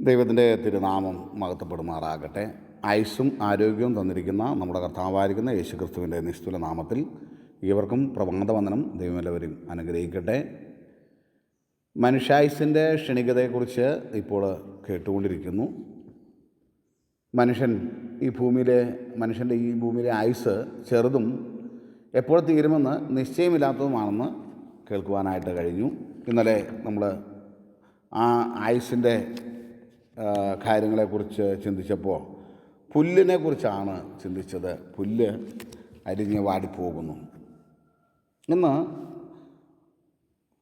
ദൈവത്തിന്റെ തിരുനാമം മഹത്വപ്പെടുമാറാകട്ടെ. ആയുസ്സും ആരോഗ്യവും തന്നിരിക്കുന്ന നമ്മുടെ കർത്താവായിരിക്കുന്ന യേശു ക്രിസ്തുവിന്റെ നിസ്തുല നാമത്തിൽ ഇവർക്കും പ്രഭാതവന്ദനം ദൈവമെല്ലാവരും അനുഗ്രഹിക്കട്ടെ. മനുഷ്യായുസിന്റെ ക്ഷണികതയെക്കുറിച്ച് ഇപ്പോൾ കേട്ടുകൊണ്ടിരിക്കുന്നു. മനുഷ്യൻ ഈ ഭൂമിയിലെ മനുഷ്യന്റെ ഈ ഭൂമിയിലെ ആയുസ് ചെറുതും എപ്പോൾ തീരുമെന്ന് നിശ്ചയമില്ലാത്തതുമാണെന്ന് കേൾക്കുവാനായിട്ട് കഴിഞ്ഞു. ഇന്നലെ നമ്മൾ ആ ആയുസിന്റെ കാര്യങ്ങളെക്കുറിച്ച് ചിന്തിച്ചപ്പോൾ പുല്ലിനെ കുറിച്ചാണ് ചിന്തിച്ചത്. പുല്ല് അരിഞ്ഞ് വാടിപ്പോകുന്നു. ഇന്ന്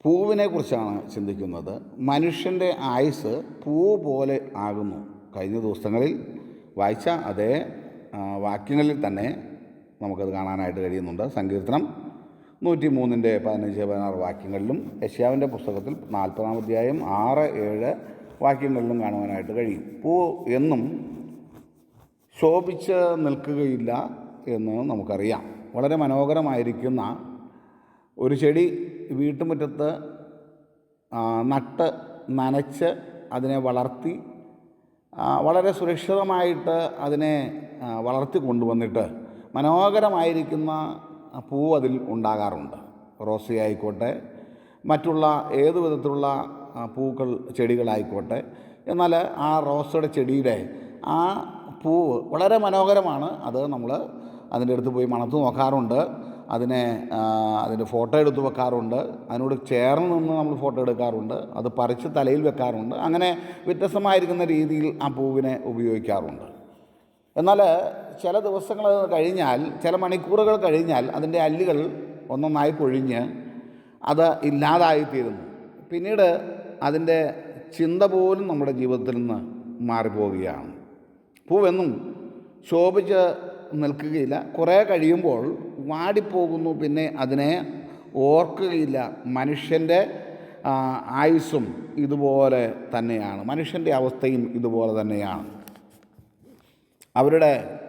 പൂവിനെക്കുറിച്ചാണ് ചിന്തിക്കുന്നത്. മനുഷ്യന്റെ ആയുസ് പൂ പോലെ ആകുന്നു. കഴിഞ്ഞ ദിവസങ്ങളിൽ വായിച്ച അതേ വാക്യങ്ങളിൽ തന്നെ നമുക്കത് കാണാനായിട്ട് കഴിയുന്നുണ്ട്. സങ്കീർത്തനം നൂറ്റി മൂന്നിന്റെ പതിനഞ്ച് പതിനാറ് വാക്യങ്ങളിലും യശ്യാവിന്റെ പുസ്തകത്തിൽ നാൽപ്പതാം അധ്യായം ആറ് ഏഴ് വാക്യങ്ങളിലും കാണുവാനായിട്ട് കഴിയും. പൂ എന്നും ശോഭിച്ച് നിൽക്കുകയില്ല എന്ന് നമുക്കറിയാം. വളരെ മനോഹരമായിരിക്കുന്ന ഒരു ചെടി വീട്ടുമുറ്റത്ത് നട്ട് നനച്ച് അതിനെ വളർത്തി വളരെ സുരക്ഷിതമായിട്ട് അതിനെ വളർത്തി കൊണ്ടുവന്നിട്ട് മനോഹരമായിരിക്കുന്ന പൂ അതിൽ ഉണ്ടാകാറുണ്ട്. റോസി ആയിക്കോട്ടെ മറ്റുള്ള ഏതു വിധത്തിലുള്ള പൂക്കൾ ചെടികളായിക്കോട്ടെ. എന്നാൽ ആ റോസയുടെ ചെടിയുടെ ആ പൂവ് വളരെ മനോഹരമാണ്. അത് നമ്മൾ അതിന്റെ അടുത്ത് പോയി മണത്ത് നോക്കാറുണ്ട്. അതിനെ അതിന്റെ ഫോട്ടോ എടുത്ത് വെക്കാറുണ്ട്. അതിനോട് ചേർന്ന് നിന്ന് നമ്മൾ ഫോട്ടോ എടുക്കാറുണ്ട്. അത് പറിച്ച് തലയിൽ വെക്കാറുണ്ട്. അങ്ങനെ വ്യത്യസ്തമായിരിക്കുന്ന രീതിയിൽ ആ പൂവിനെ ഉപയോഗിക്കാറുണ്ട്. എന്നാൽ ചില ദിവസങ്ങൾ കഴിഞ്ഞാൽ ചില മണിക്കൂറുകൾ കഴിഞ്ഞാൽ അതിന്റെ അല്ലുകൾ ഒന്നൊന്നായി പൊഴിഞ്ഞ് അത് ഇല്ലാതായിത്തീരുന്നു. പിന്നീട് അതിന്റെ ചിന്ത പോലും നമ്മുടെ ജീവിതത്തിൽ നിന്ന് മാറിപ്പോവുകയാണ്. പൂവെന്നും ശോഭിച്ച് നിൽക്കുകയില്ല. കുറേ കഴിയുമ്പോൾ വാടിപ്പോകുന്നു പിന്നെ അതിനെ ഓർക്കുകയില്ല. മനുഷ്യന്റെ ആയുസ്സും ഇതുപോലെ തന്നെയാണ്. മനുഷ്യന്റെ അവസ്ഥയും ഇതുപോലെ തന്നെയാണ്. അവരുടെ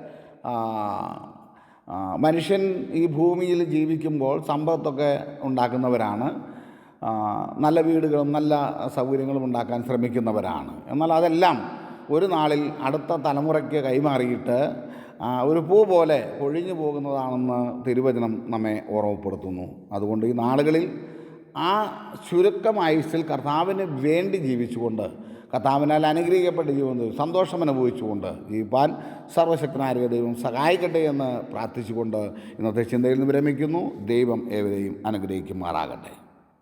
മനുഷ്യൻ ഈ ഭൂമിയിൽ ജീവിക്കുമ്പോൾ സമ്പത്തൊക്കെ ഉണ്ടാക്കുന്നവരാണ്. നല്ല വീടുകളും നല്ല സൗകര്യങ്ങളും ഉണ്ടാക്കാൻ ശ്രമിക്കുന്നവരാണ്. എന്നാൽ അതെല്ലാം ഒരു നാളിൽ അടുത്ത തലമുറയ്ക്ക് കൈമാറിയിട്ട് ഒരു പൂ പോലെ ഒഴിഞ്ഞു പോകുന്നതാണെന്ന് തിരുവചനം നമ്മെ ഓർമ്മപ്പെടുത്തുന്നു. അതുകൊണ്ട് ഈ നാളുകളിൽ ആ ചുരുക്കം ആയുസ്സിൽ കർത്താവിന് വേണ്ടി ജീവിച്ചുകൊണ്ട് കർത്താവിനാൽ അനുഗ്രഹിക്കപ്പെട്ട് ജീവിതം സന്തോഷം അനുഭവിച്ചുകൊണ്ട് ജീവിപ്പാൻ സർവശക്തനായ ദൈവം സഹായിക്കട്ടെ എന്ന് പ്രാർത്ഥിച്ചുകൊണ്ട് ഇന്നത്തെ ചിന്തയിൽ നിന്ന് വിരമിക്കുന്നു. ദൈവം ഏവരെയും അനുഗ്രഹിക്കുമാറാകട്ടെ.